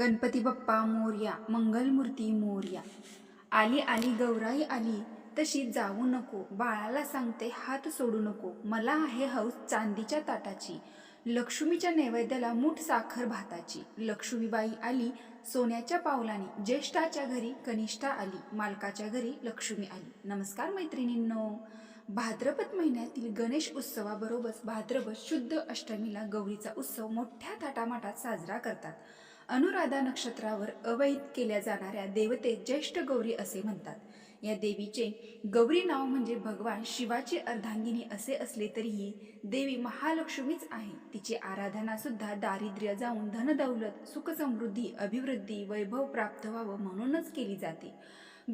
गणपती बाप्पा मोरया मंगलमूर्ती मोरया. आली आली गौराई आली तशी जाऊ नको. बाळाला सांगते हात सोडू नको. मला आहे हौस चांदीच्या ताटाची. लक्ष्मीच्या नैवेद्याला मूठ साखर भाताची. लक्ष्मीबाई आली सोन्याच्या पावलाने. ज्येष्ठाच्या घरी कनिष्ठा आली मालकाच्या घरी लक्ष्मी आली. नमस्कार मैत्रिणींनो. भाद्रपद महिन्यातील गणेश उत्सवाबरोबर भाद्रपद शुद्ध अष्टमीला गौरीचा उत्सव मोठ्या थाटामाटात साजरा करतात. अनुराधा नक्षत्रावर अवैध केल्या जाणाऱ्या देवते ज्येष्ठ गौरी असे म्हणतात. या देवीचे गौरी नाव म्हणजे भगवान शिवाची अर्धांगिनी असे असले तरीही देवी महालक्ष्मीच आहे. तिची आराधना सुद्धा दारिद्र्य जाऊन धनदौलत सुखसमृद्धी अभिवृद्धी वैभव प्राप्त व्हावं म्हणूनच केली जाते.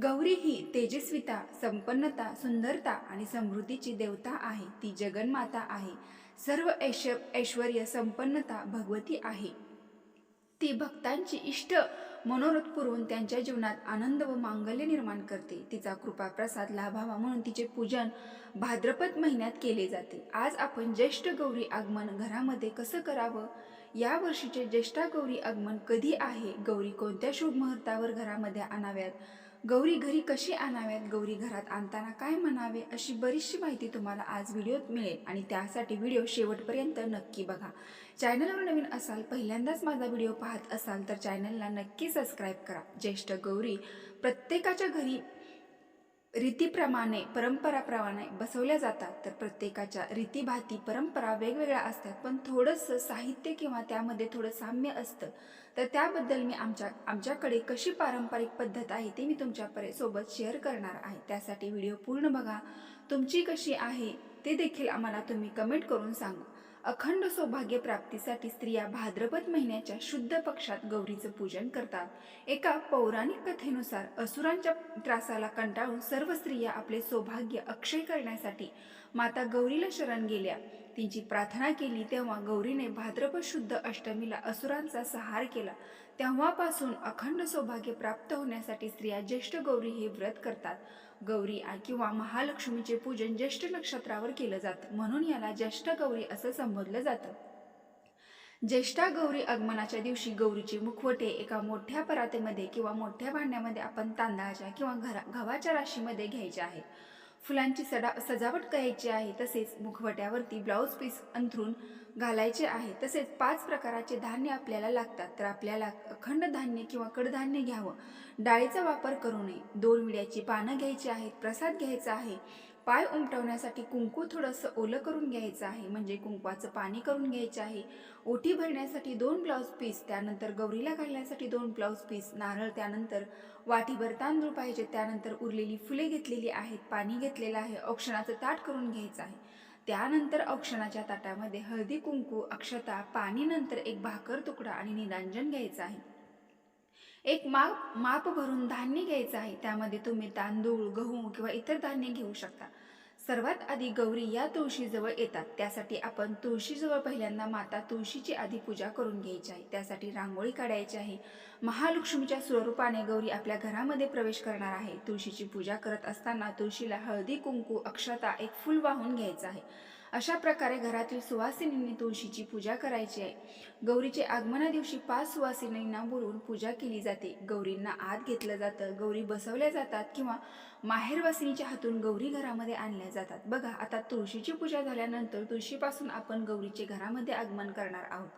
गौरी ही तेजस्विता संपन्नता सुंदरता आणि समृद्धीची देवता आहे. ती जगन्माता आहे. सर्व ऐश ऐश्वर संपन्नता भगवती आहे. ती भक्तांची इष्ट मनोरथ पुरवून त्यांच्या जीवनात आनंद व मांगल्य निर्माण करते. तिचा कृपा प्रसाद लाभावा म्हणून तिचे पूजन भाद्रपद महिन्यात केले जाते. आज आपण ज्येष्ठ गौरी आगमन घरामध्ये कसं करावं? या वर्षीचे ज्येष्ठा गौरी आगमन कधी आहे? गौरी कोणत्या शुभ मुहूर्तावर घरामध्ये आणाव्यात? गौरी घरी कशी आणाव्यात? गौरी घरात आणताना काय म्हणावे? अशी बरीचशी माहिती तुम्हाला आज व्हिडिओत मिळेल आणि त्यासाठी व्हिडिओ शेवटपर्यंत नक्की बघा. चॅनलवर नवीन असाल पहिल्यांदाच माझा व्हिडिओ पाहत असाल तर चॅनलला नक्की सबस्क्राईब करा. ज्येष्ठ गौरी प्रत्येकाच्या घरी रीतीप्रमाणे परंपराप्रमाणे बसवल्या जातात. तर प्रत्येकाच्या रीतीभाती परंपरा वेगवेगळ्या असतात पण थोडंसं साहित्य किंवा त्यामध्ये थोडं साम्य असतं. तर त्याबद्दल मी आमच्या आमच्याकडे कशी पारंपरिक पद्धत आहे ते मी तुमच्यासोबत शेअर करणार आहे. त्यासाठी व्हिडिओ पूर्ण बघा. तुमची कशी आहे ते देखील आम्हाला तुम्ही कमेंट करून सांगा. अखंड सौभाग्य प्राप्तीसाठी स्त्रिया भाद्रपद महिन्याच्या शुद्ध पक्षात गौरीचं पूजन करतात. एका पौराणिक कथेनुसार असुरांच्या त्रासाला कंटाळून सर्व स्त्रिया आपले सौभाग्य अक्षय करण्यासाठी माता गौरीला शरण गेल्या. तिची प्रार्थना केली तेव्हा गौरीने भाद्रपद शुद्ध अष्टमीला असुरांचा सहार केला. तेव्हापासून अखंड सौभाग्य प्राप्त होण्यासाठी स्त्रिया ज्येष्ठ गौरी हे व्रत करतात. गौरी किंवा महालक्ष्मीचे पूजन ज्येष्ठ नक्षत्रावर केलं जातं. म्हणून याला ज्येष्ठ गौरी असं संबोधलं जातं. ज्येष्ठा गौरी आगमनाच्या दिवशी गौरीचे मुखवटे एका मोठ्या परातीमध्ये किंवा मोठ्या भांड्यामध्ये आपण तांदळाच्या किंवा घरा गव्हाच्या राशीमध्ये घ्यायच्या आहेत. फुलांची सडा सजावट करायची आहे तसेच मुखवट्यावरती ब्लाऊज पीस अंथरून घालायचे आहे तसेच पाच प्रकाराचे धान्य आपल्याला लागतात. तर आपल्याला अखंड धान्य किंवा कडधान्य घ्यावं. डाळीचा वापर करू नये. दोन विड्याची पानं घ्यायची आहेत प्रसाद घ्यायचा आहे. पाय उमटवण्यासाठी कुंकू थोडंसं ओलं करून घ्यायचं आहे. म्हणजे कुंकवाचं पाणी करून घ्यायचं आहे. ओटी भरण्यासाठी दोन ब्लाऊज पीस त्यानंतर गौरीला घालण्यासाठी दोन ब्लाऊज पीस नारळ त्यानंतर वाटीभर तांदूळ पाहिजे त्यानंतर उरलेली फुले घेतलेली आहेत पाणी घेतलेलं आहे औक्षणाचं ताट करून घ्यायचं आहे. त्यानंतर औक्षणाच्या ताटामध्ये हळदी कुंकू अक्षता पाणी नंतर एक भाकर तुकडा आणि निरांजन घ्यायचं आहे. एक माप माप भरून धान्य घ्यायचं आहे. त्यामध्ये तुम्ही तांदूळ गहू किंवा इतर धान्य घेऊ शकता. सर्वात आधी गौरी या तुळशीजवळ येतात. त्यासाठी आपण तुळशीजवळ पहिल्यांदा माता तुळशीची आधी पूजा करून घ्यायची आहे. त्यासाठी रांगोळी काढायची आहे. महालक्ष्मीच्या स्वरूपाने गौरी आपल्या घरामध्ये प्रवेश करणार आहे. तुळशीची पूजा करत असताना तुळशीला हळदी कुंकू अक्षता एक फुल वाहून घ्यायचं आहे. अशा प्रकारे घरातील सुवासिनींनी तुळशीची पूजा करायची आहे. गौरीचे आगमना दिवशी पाच सुवासिनींना बोलून पूजा केली जाते. गौरींना आत घेतलं जातं. गौरी बसवल्या जातात किंवा माहेरवासिनीच्या हातून गौरी घरामध्ये आणल्या जातात. बघा आता तुळशीची पूजा झाल्यानंतर तुळशीपासून आपण गौरीचे घरामध्ये आगमन करणार आहोत.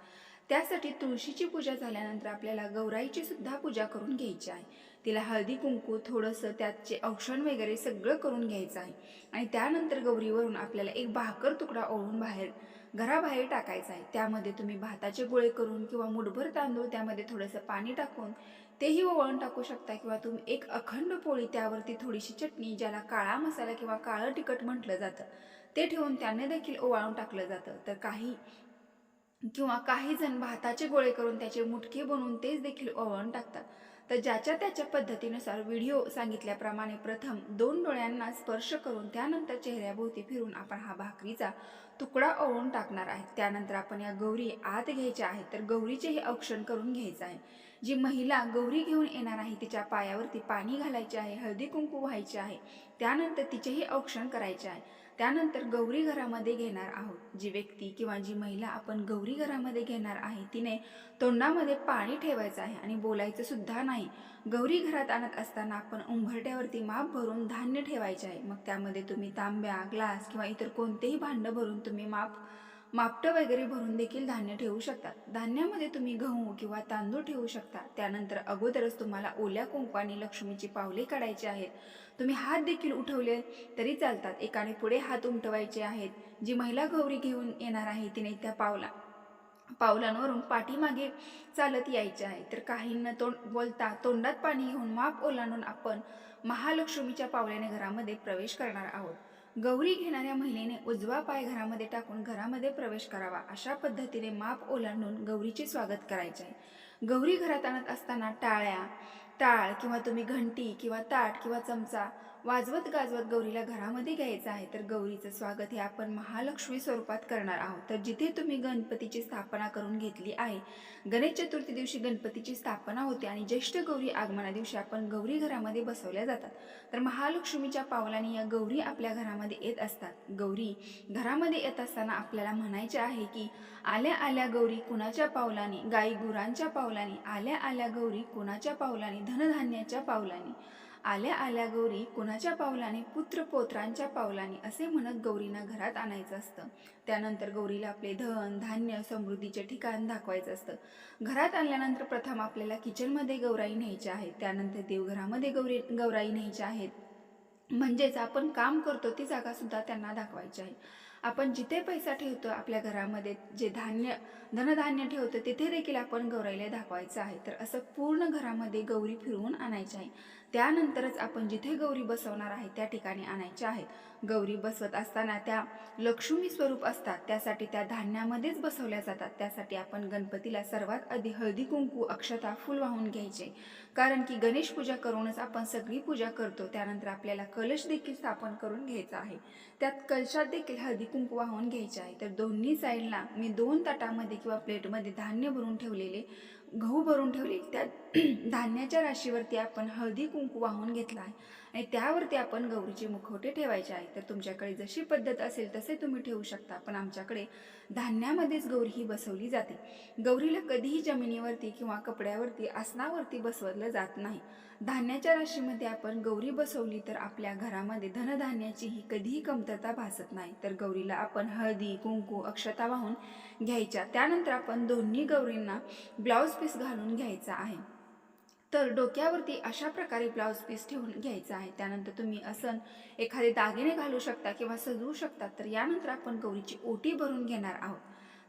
त्यासाठी तुळशीची पूजा झाल्यानंतर आपल्याला गौराईची सुद्धा पूजा करून घ्यायची आहे. तिला हळदी कुंकू थोडंसं त्याचे औषण वगैरे सगळं करून घ्यायचं आहे. आणि त्यानंतर गौरीवरून आपल्याला एक भाकर तुकडा ओळून बाहेर घराबाहेर टाकायचा आहे. त्यामध्ये तुम्ही भाताचे गोळे करून किंवा मुठभर तांदूळ त्यामध्ये थोडंसं पाणी टाकून तेही ओवाळून टाकू शकता किंवा तुम्ही एक अखंड पोळी त्यावरती थोडीशी चटणी ज्याला काळा मसाला किंवा काळं तिखट म्हटलं जातं ते ठेवून त्याने देखील ओवाळून टाकलं जातं. तर काही किंवा काही जण भाताचे गोळे करून त्याचे मुटके बनवून तेच देखील ओवाळून टाकतात. तर ज्याच्या त्याच्या पद्धतीनुसार व्हिडिओ सांगितल्याप्रमाणे प्रथम दोन डोळ्यांना स्पर्श करून त्यानंतर चेहऱ्याभोवती फिरून आपण हा भाकरीचा तुकडा ओळून टाकणार आहे. त्यानंतर आपण या गौरी आत घ्यायच्या आहेत. तर गौरीचेही औक्षण करून घ्यायचं आहे. जी महिला गौरी घेऊन येणार आहे तिच्या पायावरती पाणी घालायचे आहे हळदी कुंकू व्हायचे आहे. त्यानंतर तिचेही औक्षण करायचे आहे. त्यानंतर गौरी घरामध्ये घेणार आहोत. जी व्यक्ती किंवा जी महिला आपण गौरी घरामध्ये घेणार आहे तिने तोंडामध्ये पाणी ठेवायचं आहे आणि बोलायचं सुद्धा नाही. गौरी घरात आणत असताना आपण उंबरट्यावरती माप भरून धान्य ठेवायचे आहे. मग त्यामध्ये तुम्ही तांब्या ग्लास किंवा इतर कोणतेही भांडं भरून तुम्ही माप मापटं वगैरे भरून देखील धान्य ठेवू शकतात. धान्यामध्ये तुम्ही गहू किंवा तांदूळ ठेवू शकता. त्यानंतर अगोदरच तुम्हाला ओल्या कुंकवाने लक्ष्मीची पावले काढायची आहेत. तुम्ही हात देखील उठवले तरी चालतात. एकाने पुढे हात उमटवायचे आहेत. जी महिला गौरी घेऊन येणार आहे तिने त्या पावला पावलांवरून पाठीमागे चालत यायचे आहे. तर काहींना तोंड बोलता तोंडात पाणी घेऊन माप ओलांडून आपण महालक्ष्मीच्या पावल्याने घरामध्ये प्रवेश करणार आहोत. गौरी घेणाऱ्या महिलेने उजवा पाय घरामध्ये टाकून घरामध्ये प्रवेश करावा अशा पद्धतीने माप ओलांडून गौरीचे स्वागत करायचे. गौरी घरात आणत असताना टाळ्या टाळ किंवा तुम्ही घंटी किंवा ताट किंवा चमचा वाजवत गाजवत गौरीला घरामध्ये घ्यायचं आहे तर गौरीचं स्वागत हे आपण महालक्ष्मी स्वरूपात करणार आहोत. तर जिथे तुम्ही गणपतीची स्थापना करून घेतली आहे गणेश चतुर्थी दिवशी गणपतीची स्थापना होते आणि ज्येष्ठ गौरी आगमना दिवशी आपण गौरी घरामध्ये बसवल्या जातात. तर महालक्ष्मीच्या पावलाने या गौरी आपल्या घरामध्ये येत असतात. गौरी घरामध्ये येत असताना आपल्याला म्हणायचे आहे की आल्या आल्या गौरी कुणाच्या पावलाने गाई गुरांच्या पावलाने आल्या आल्या गौरी कुणाच्या पावलाने धनधान्याच्या पावलाने? आल्या आल्या गौरी कुणाच्या पावलाने पुत्र पोत्रांच्या पावलाने असे म्हणत गौरींना घरात आणायचं असतं. त्यानंतर गौरीला आपले धन धान्य समृद्धीचे ठिकाण दाखवायचं असतं. घरात आणल्यानंतर प्रथम आपल्याला किचनमध्ये गौराई न्यायच्या आहेत त्यानंतर देवघरामध्ये गौरी गौराई न्यायच्या आहेत. म्हणजेच आपण काम करतो ती जागा सुद्धा त्यांना दाखवायची आहे. आपण जिथे पैसा ठेवतो आपल्या घरामध्ये जे धान्य धनधान्य ठेवतो तिथे देखील आपण गौराईला दाखवायचं आहे. तर असं पूर्ण घरामध्ये गौरी फिरवून आणायची आहे. त्यानंतरच आपण जिथे गौरी बसवणार आहे त्या ठिकाणी आणायच्या आहेत. गौरी बसवत असताना त्या लक्ष्मी स्वरूप असतात. त्यासाठी त्या धान्यामध्येच बसवल्या जातात. त्यासाठी आपण गणपतीला सर्वात आधी हळदी कुंकू अक्षता फुल वाहून घ्यायचे. कारण की गणेश पूजा करूनच आपण सगळी पूजा करतो. त्यानंतर आपल्याला कलश देखील स्थापन करून घ्यायचा आहे. त्यात कलशात देखील हळदी कुंकू वाहून घ्यायचे आहे. तर दोन्ही साईडला मी दोन ताटामध्ये किंवा प्लेटमध्ये धान्य भरून ठेवलेले गहू भरून ठेवले. त्या धान्याच्या राशीवरती आपण हळदी कुंकू वाहून घेतला आहे आणि त्यावरती आपण गौरीचे मुखवटे ठेवायचे आहे. तर तुमच्याकडे जशी पद्धत असेल तसे तुम्ही ठेवू शकता. पण आमच्याकडे धान्यामध्येच गौरी ही बसवली जाते. गौरीला कधीही जमिनीवरती किंवा कपड्यावरती आसनावरती बसवलं जात नाही. धान्याच्या राशीमध्ये आपण गौरी बसवली तर आपल्या घरामध्ये धनधान्याची ही कधीही कमतरता भासत नाही. तर गौरीला आपण हळदी कुंकू अक्षता वाहून घ्यायच्या. त्यानंतर आपण दोन्ही गौरींना ब्लाऊज पीस घालून घ्यायचा आहे. तर डोक्यावरती अशा प्रकारे ब्लाऊज पीस ठेवून घ्यायचा आहे. त्यानंतर तुम्ही असं एखादे दागिने घालू शकता किंवा सजवू शकता तर यानंतर आपण गौरीची ओटी भरून घेणार आहोत.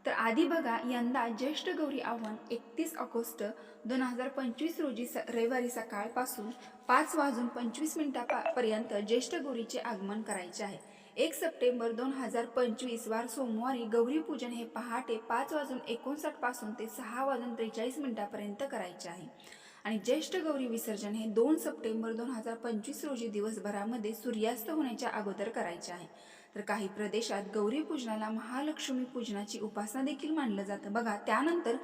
तर आधी बघा यंदा ज्येष्ठ गौरी आव्हान एकतीस ऑगस्ट दोन हजार पंचवीस रोजी स रविवारी सकाळपासून पाच वाजून पंचवीस मिनिटापर्यंत ज्येष्ठ गौरीचे आगमन करायचे आहे. एक सप्टेंबर दोन हजार पंचवीस वार सोमवारी गौरी पूजन हे पहाटे पाच वाजून एकोणसाठपासून ते सहा वाजून त्रेचाळीस मिनिटापर्यंत करायचे आहे. आणि ज्येष्ठ गौरी विसर्जन हे दोन सप्टेंबर दोन हजार पंचवीस रोजी दिवसभरामध्ये सूर्यास्त होण्याच्या अगोदर करायचे आहे. तर काही प्रदेशात गौरी पूजनाला महालक्ष्मी पूजनाची उपासना देखील मानलं जातं. बघा त्यानंतर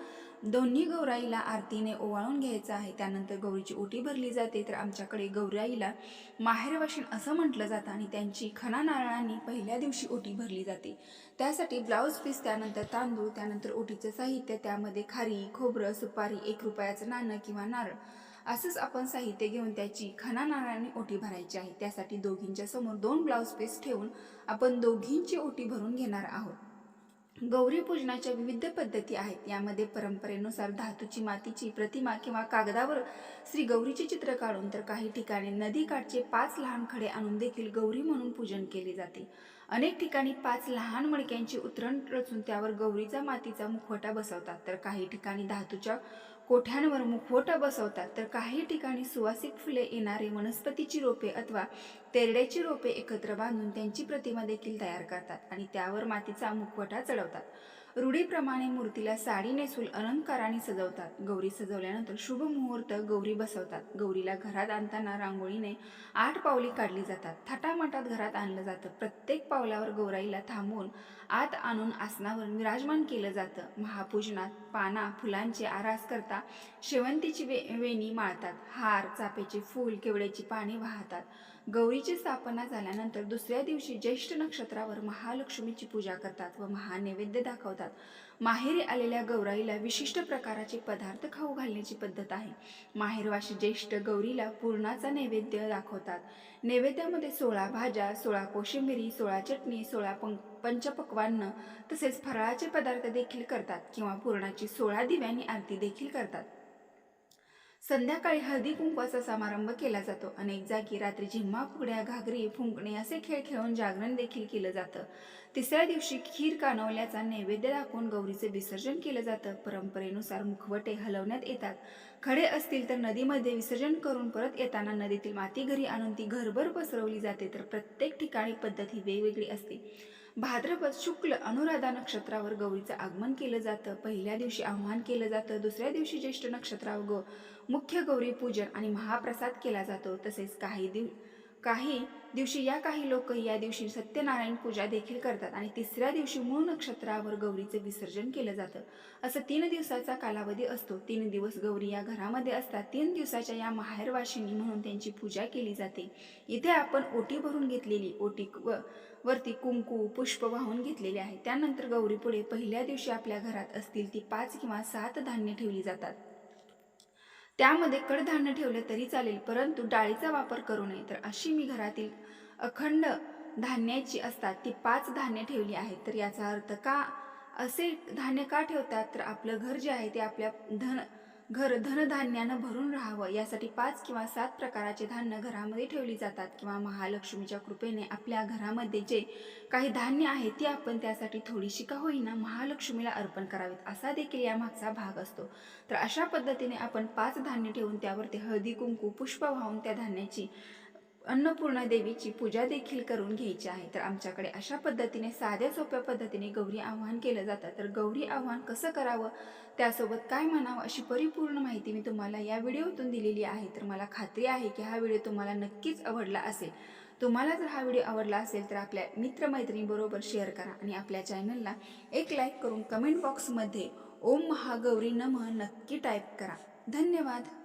दोन्ही गौराईला आरतीने ओवाळून घ्यायचं आहे. त्यानंतर गौरीची ओटी भरली जाते. तर आमच्याकडे गौराईला माहेरवाशीण असं म्हटलं जातं आणि त्यांची खना नारळांनी पहिल्या दिवशी ओटी भरली जाते. त्यासाठी ब्लाऊज पीस त्यानंतर तांदूळ त्यानंतर ओटीचं साहित्य त्यामध्ये खारी खोबरं सुपारी एक रुपयाचं नाणं किंवा नारळ. असंच आपण साहित्य घेऊन त्याची खना ओटी भरायची आहे. त्यासाठी दोघींच्या समोर दोन ब्लाऊज पीस ठेवून आपण दोघींची ओटी भरून घेणार आहोत. गौरी पूजनाच्या विविध पद्धती आहेत. यामध्ये परंपरेनुसार धातूची मातीची प्रतिमा किंवा कागदावर श्री गौरीचे चित्र काढून तर काही ठिकाणी नदीकाठचे पाच लहान खडे आणून देखील गौरी म्हणून पूजन केले जाते. अनेक ठिकाणी पाच लहान मडक्यांची उतरण रचून त्यावर गौरीचा मातीचा मुखवटा बसवतात. तर काही ठिकाणी धातूच्या कोठ्यांवर मुखवटा बसवतात तर काही ठिकाणी सुवासिक फुले येणारे वनस्पतीची रोपे अथवा तेरड्याची रोपे एकत्र बांधून त्यांची प्रतिमा देखील तयार करतात आणि त्यावर मातीचा मुखवटा चढवतात. रूढीप्रमाणे मूर्तीला साडी नेसून अलंकाराने सजवतात. गौरी सजवल्यानंतर शुभ मुहूर्त गौरी बसवतात. गौरीला घरात आणताना रांगोळीने आठ पावली काढली जातात. थाटामाटात घरात आणलं जातं. प्रत्येक पावलावर गौराईला थांबवून आत आणून आसनावर विराजमान केलं जातं. महापूजनात पाना फुलांचे आरास करता शेवंतीची वे वेणी माळतात. हार चापेचे फूल केवड्याची पाने वाहतात. गौरीची स्थापना झाल्यानंतर दुसऱ्या दिवशी ज्येष्ठ नक्षत्रावर महालक्ष्मीची पूजा करतात व महानैवेद्य दाखवतात. माहेरी आलेल्या गौराईला विशिष्ट प्रकाराचे पदार्थ खाऊ घालण्याची पद्धत आहे. माहेरवाशी ज्येष्ठ गौरीला पूर्णाचा नैवेद्य दाखवतात. नैवेद्यामध्ये सोळा भाज्या सोळा कोशिंबिरी सोळा चटणी सोळा पं पंचपक्वान्न तसेच फराळाचे पदार्थ देखील करतात किंवा पूर्णाची सोळा दिव्यांनी आरती देखील करतात. संध्याकाळी हळदी कुंकवाचा समारंभ केला जातो. अनेक जागी रात्री झिम्मा फुगड्या घागरी फुंकणे असे खेळ खेळून जागरण देखील केलं जातं. तिसऱ्या दिवशी खीर कानवल्याचा नैवेद्य दाखवून गौरीचे विसर्जन केलं जातं. परंपरेनुसार मुखवटे हलवण्यात येतात. खडे असतील तर नदीमध्ये विसर्जन करून परत येताना नदीतील माती घरी आणून ती घरभर पसरवली जाते. तर प्रत्येक ठिकाणी पद्धत ही वेगवेगळी असते. भाद्रपद शुक्ल अनुराधा नक्षत्रावर गौरीचं आगमन केलं जातं. पहिल्या दिवशी आव्हान केलं जातं. दुसऱ्या दिवशी ज्येष्ठ नक्षत्रावर गौ मुख्य गौरी पूजन आणि महाप्रसाद केला जातो. तसेच काही दिव काही दिवशी या काही लोक या दिवशी सत्यनारायण पूजा देखील करतात आणि तिसऱ्या दिवशी मूळ नक्षत्रावर गौरीचे विसर्जन केलं जातं. असं तीन दिवसाचा कालावधी असतो. तीन दिवस गौरी या घरामध्ये असतात. तीन दिवसाच्या या माहेरवाशिनी म्हणून त्यांची पूजा केली जाते. इथे आपण ओटी भरून घेतलेली ओटी व वरती कुंकू पुष्प वाहून घेतलेले आहे. त्यानंतर गौरीपुढे पहिल्या दिवशी आपल्या घरात असतील ती पाच किंवा सात धान्य ठेवली जातात. त्यामध्ये कडधान्य ठेवलं तरी चालेल परंतु डाळीचा वापर करू नये. तर अशी मी घरातील अखंड धान्याची असतात ती पाच धान्य ठेवली आहेत. तर याचा अर्थ का? असे धान्य का ठेवतात? तर आपलं घर जे आहे ते आपल्या धन घर धनधान्यानं भरून राहावं यासाठी पाच किंवा सात प्रकाराचे धान्य घरामध्ये ठेवली जातात किंवा महालक्ष्मीच्या कृपेने आपल्या घरामध्ये जे काही धान्य आहे ते आपण त्यासाठी थोडीशी का होईना महालक्ष्मीला अर्पण करावेत असा देखील यामागचा भाग असतो. तर अशा पद्धतीने आपण पाच धान्य ठेवून त्यावरती हळदी कुंकू पुष्प वाहून त्या धान्याची अन्नपूर्णा देवीची पूजा देखील करून घ्यायची आहे. तर आमच्याकडे अशा पद्धतीने साध्या सोप्या पद्धतीने गौरी आव्हान केलं जातं. तर गौरी आव्हान कसं करावं? त्यासोबत काय म्हणावं? अशी परिपूर्ण माहिती मी तुम्हाला या व्हिडिओतून दिलेली आहे. तर मला खात्री आहे की हा व्हिडिओ तुम्हाला नक्कीच आवडला असेल. तुम्हाला जर हा व्हिडिओ आवडला असेल तर आपल्या मित्रमैत्रिणीबरोबर शेअर करा आणि आपल्या चॅनलला एक लाईक करून कमेंट बॉक्समध्ये ओम महागौरी नमः नक्की टाईप करा. धन्यवाद!